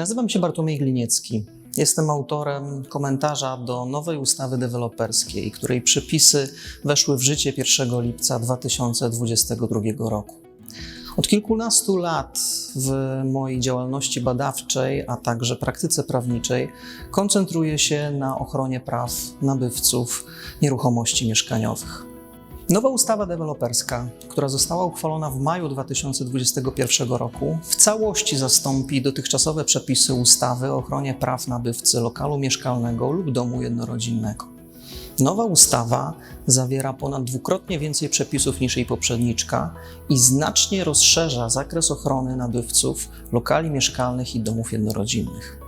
Nazywam się Bartłomiej Gliniecki. Jestem autorem komentarza do nowej ustawy deweloperskiej, której przepisy weszły w życie 1 lipca 2022 roku. Od kilkunastu lat w mojej działalności badawczej, a także praktyce prawniczej koncentruję się na ochronie praw nabywców nieruchomości mieszkaniowych. Nowa ustawa deweloperska, która została uchwalona w maju 2021 roku, w całości zastąpi dotychczasowe przepisy ustawy o ochronie praw nabywcy lokalu mieszkalnego lub domu jednorodzinnego. Nowa ustawa zawiera ponad dwukrotnie więcej przepisów niż jej poprzedniczka i znacznie rozszerza zakres ochrony nabywców lokali mieszkalnych i domów jednorodzinnych.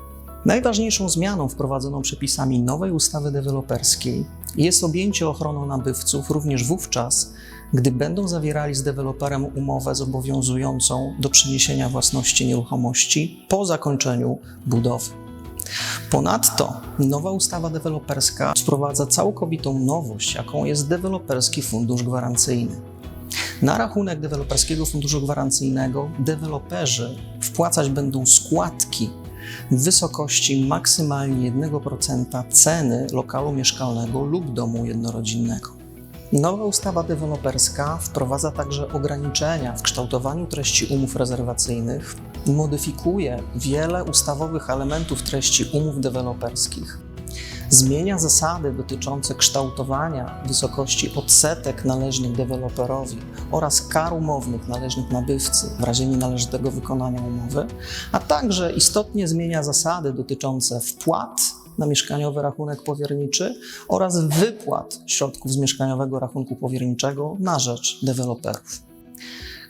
Najważniejszą zmianą wprowadzoną przepisami nowej ustawy deweloperskiej jest objęcie ochroną nabywców również wówczas, gdy będą zawierali z deweloperem umowę zobowiązującą do przeniesienia własności nieruchomości po zakończeniu budowy. Ponadto nowa ustawa deweloperska wprowadza całkowitą nowość, jaką jest deweloperski fundusz gwarancyjny. Na rachunek deweloperskiego funduszu gwarancyjnego deweloperzy wpłacać będą składki w wysokości maksymalnie 1% ceny lokalu mieszkalnego lub domu jednorodzinnego. Nowa ustawa deweloperska wprowadza także ograniczenia w kształtowaniu treści umów rezerwacyjnych, modyfikuje wiele ustawowych elementów treści umów deweloperskich, zmienia zasady dotyczące kształtowania wysokości odsetek należnych deweloperowi oraz kar umownych należnych nabywcy w razie nienależytego wykonania umowy, a także istotnie zmienia zasady dotyczące wpłat na mieszkaniowy rachunek powierniczy oraz wypłat środków z mieszkaniowego rachunku powierniczego na rzecz deweloperów.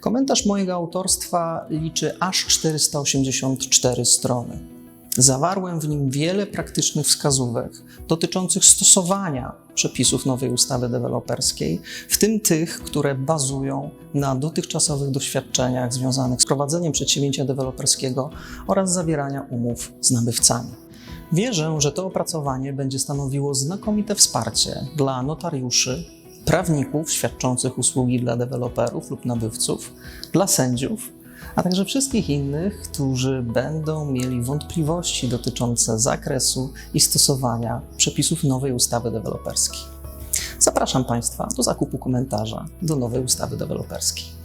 Komentarz mojego autorstwa liczy aż 484 strony. Zawarłem w nim wiele praktycznych wskazówek dotyczących stosowania przepisów nowej ustawy deweloperskiej, w tym tych, które bazują na dotychczasowych doświadczeniach związanych z prowadzeniem przedsięwzięcia deweloperskiego oraz zawierania umów z nabywcami. Wierzę, że to opracowanie będzie stanowiło znakomite wsparcie dla notariuszy, prawników świadczących usługi dla deweloperów lub nabywców, dla sędziów, a także wszystkich innych, którzy będą mieli wątpliwości dotyczące zakresu i stosowania przepisów nowej ustawy deweloperskiej. Zapraszam Państwa do zakupu komentarza do nowej ustawy deweloperskiej.